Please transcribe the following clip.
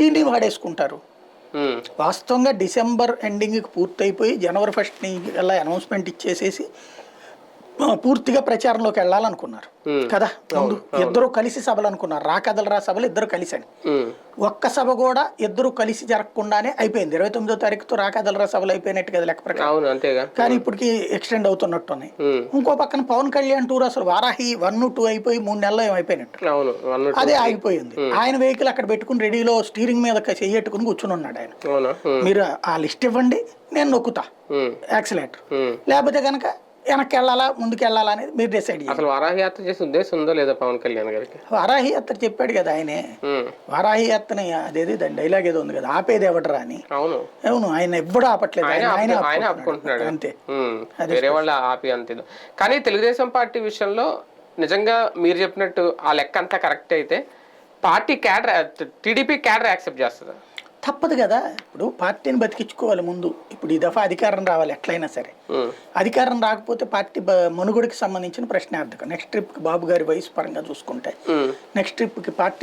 ఈయన్ని వాడేసుకుంటారు. వాస్తవంగా డిసెంబర్ ఎండింగ్కి పూర్తయిపోయి జనవరి ఫస్ట్ని అలా అనౌన్స్మెంట్ ఇచ్చేసేసి పూర్తిగా ప్రచారంలోకి వెళ్ళాలనుకున్నారు. కదా? ముందు ఇద్దరు కలిసి సభలు అనుకున్నారు. రా కథలరా సభలు ఇద్దరు కలిసి అని. ఒక్క సభ కూడా ఇద్దరు కలిసి జరగకుండానే అయిపోయింది. ఇరవై తొమ్మిదో తారీఖుతో రా కథలరా సభలు అయిపోయినట్టు కదా లెక్క ప్రకారం. కానీ ఇప్పటికి ఎక్స్టెండ్ అవుతున్నట్టున్నాయి. ఇంకో పక్కన పవన్ కళ్యాణ్ టూర్ అసలు వారాహి వన్ టూ అయిపోయి మూడు నెలలు ఏమైపోయినట్టు. అదే ఆగిపోయింది. ఆయన వెహికల్ అక్కడ పెట్టుకుని రెడీలో స్టీరింగ్ మీద చెయ్యట్టుకుని కూర్చుని ఉన్నాడు ఆయన. మీరు ఆ లిస్ట్ ఇవ్వండి నేను నొక్కుతా. యాక్సిలేటర్. లేకపోతే కనుక వెనక్కి వెళ్ళాలా ముందుకు వెళ్ళాలా అనేది మీరు డిసైడ్ అసలు వారాహి యాత్ర చేసే ఉద్దేశం ఉందో లేదా పవన్ కళ్యాణ్ గారికి? వారాహి యాత్ర చెప్పాడు కదా ఆయనే. ఉమ్, వారాహి యాత్రని అదేది దాని డైలాగ్ ఏదో ఉంది కదా ఆపేది ఎవడరా అని. అవును. అవును ఆయన ఎవ్వడు ఆపట్లేదు ఆయన ఆయన ఆయనే ఆపు- ఆయన ఆపుకుంటున్నాడు. అంతే. వేరే వాళ్ళ ఆపి అంతే కానీ తెలుగుదేశం పార్టీ విషయంలో నిజంగా మీరు చెప్పినట్టు ఆ లెక్క అంతా కరెక్ట్ అయితే party cadre TDP cadre accept చేస్తుందా? తప్పదు కదా. ఇప్పుడు పార్టీని బతికించుకోవాలి ముందు. ఇప్పుడు ఈ దఫా అధికారం రావాలి ఎట్లయినా సరే. అధికారం రాకపోతే పార్టీ మనుగడకి సంబంధించిన ప్రశ్నార్థకం. నెక్స్ట్ ట్రిప్కి బాబు గారి వయసు పరంగా చూసుకుంటే. నెక్స్ట్ ట్రిప్కి పార్టీ